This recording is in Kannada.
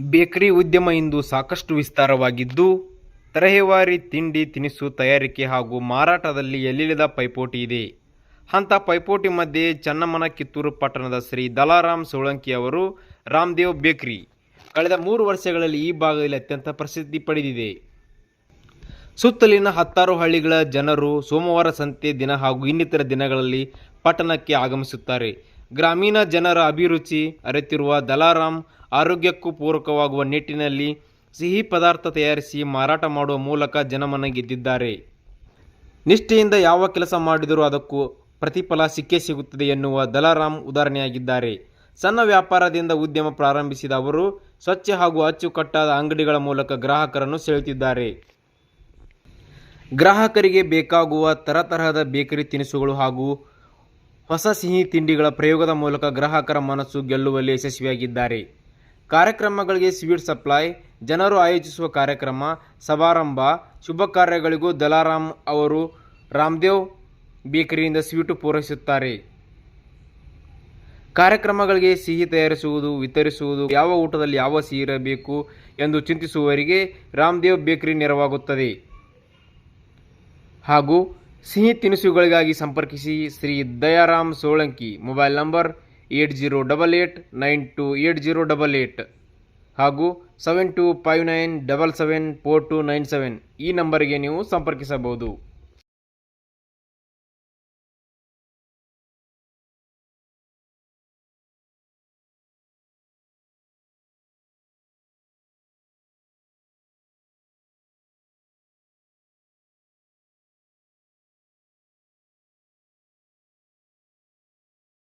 ಬೇಕರಿ ಉದ್ಯಮ ಇಂದು ಸಾಕಷ್ಟು ವಿಸ್ತಾರವಾಗಿದ್ದು, ತರಹೇವಾರಿ ತಿಂಡಿ, ತಿನಿಸು ತಯಾರಿಕೆ ಹಾಗೂ ಮಾರಾಟದಲ್ಲಿ ಎಲ್ಲಿಳಿದ ಪೈಪೋಟಿ ಇದೆ. ಅಂಥ ಪೈಪೋಟಿ ಮಧ್ಯೆ ಚನ್ನಮ್ಮನ ಕಿತ್ತೂರು ಪಟ್ಟಣದ ಶ್ರೀ ದಲಾರಾಮ್ ಸೋಳಂಕಿ ಅವರು ರಾಮದೇವ್ ಬೇಕರಿ. ಕಳೆದ ಮೂರು ವರ್ಷಗಳಲ್ಲಿ ಈ ಭಾಗದಲ್ಲಿ ಅತ್ಯಂತ ಪ್ರಸಿದ್ಧಿ ಪಡೆದಿದೆ. ಸುತ್ತಲಿನ ಹತ್ತಾರು ಹಳ್ಳಿಗಳ ಜನರು ಸೋಮವಾರ ಸಂತೆ ದಿನ ಹಾಗೂ ಇನ್ನಿತರ ದಿನಗಳಲ್ಲಿ ಪಟ್ಟಣಕ್ಕೆ ಆಗಮಿಸುತ್ತಾರೆ. ಗ್ರಾಮೀಣ ಜನರ ಅಭಿರುಚಿ ಅರೆತಿರುವ ದಲಾರಾಮ್ ಆರೋಗ್ಯಕ್ಕೂ ಪೂರಕವಾಗುವ ನಿಟ್ಟಿನಲ್ಲಿ ಸಿಹಿ ಪದಾರ್ಥ ತಯಾರಿಸಿ ಮಾರಾಟ ಮಾಡುವ ಮೂಲಕ ಜನಮನ ಗೆದ್ದಿದ್ದಾರೆ ನಿಷ್ಠೆಯಿಂದ ಯಾವ ಕೆಲಸ ಮಾಡಿದರೂ ಅದಕ್ಕೂ ಪ್ರತಿಫಲ ಸಿಕ್ಕೇ ಸಿಗುತ್ತದೆ ಎನ್ನುವ ದಲಾರಾಮ್ ಉದಾಹರಣೆಯಾಗಿದ್ದಾರೆ. ಸಣ್ಣ ವ್ಯಾಪಾರದಿಂದ ಉದ್ಯಮ ಪ್ರಾರಂಭಿಸಿದ ಅವರು ಸ್ವಚ್ಛ ಹಾಗೂ ಅಚ್ಚುಕಟ್ಟಾದ ಅಂಗಡಿಗಳ ಮೂಲಕ ಗ್ರಾಹಕರನ್ನು ಸೆಳೆಯುತ್ತಿದ್ದಾರೆ. ಗ್ರಾಹಕರಿಗೆ ಬೇಕಾಗುವ ತರತರಹದ ಬೇಕರಿ ತಿನಿಸುಗಳು ಹಾಗೂ ಹೊಸ ಸಿಹಿ ತಿಂಡಿಗಳ ಪ್ರಯೋಗದ ಮೂಲಕ ಗ್ರಾಹಕರ ಮನಸ್ಸು ಗೆಲ್ಲುವಲ್ಲಿ ಯಶಸ್ವಿಯಾಗಿದ್ದಾರೆ. ಕಾರ್ಯಕ್ರಮಗಳಿಗೆ ಸ್ವೀಟ್ ಸಪ್ಲೈ, ಜನರು ಆಯೋಜಿಸುವ ಕಾರ್ಯಕ್ರಮ, ಸಮಾರಂಭ, ಶುಭ ಕಾರ್ಯಗಳಿಗೂ ದಲಾರಾಮ್ ಅವರು ರಾಮದೇವ್ ಬೇಕರಿಯಿಂದ ಸ್ವೀಟು ಪೂರೈಸುತ್ತಾರೆ. ಕಾರ್ಯಕ್ರಮಗಳಿಗೆ ಸಿಹಿ ತಯಾರಿಸುವುದು, ವಿತರಿಸುವುದು, ಯಾವ ಊಟದಲ್ಲಿ ಯಾವ ಸಿಹಿ ಇರಬೇಕು ಎಂದು ಚಿಂತಿಸುವವರಿಗೆ ರಾಮದೇವ್ ಬೇಕರಿ ನೆರವಾಗುತ್ತದೆ. ಹಾಗೂ ಸಿಹಿ ತಿನಿಸುಗಳಿಗಾಗಿ ಸಂಪರ್ಕಿಸಿ Shri Dayaram Solanki, mobile number eight zero double eight nine two eight zero double eight ಹಾಗೂ seven two five nine double seven four two nine seven ಈ ನಂಬರಿಗೆ ನೀವು ಸಂಪರ್ಕಿಸಬಹುದು.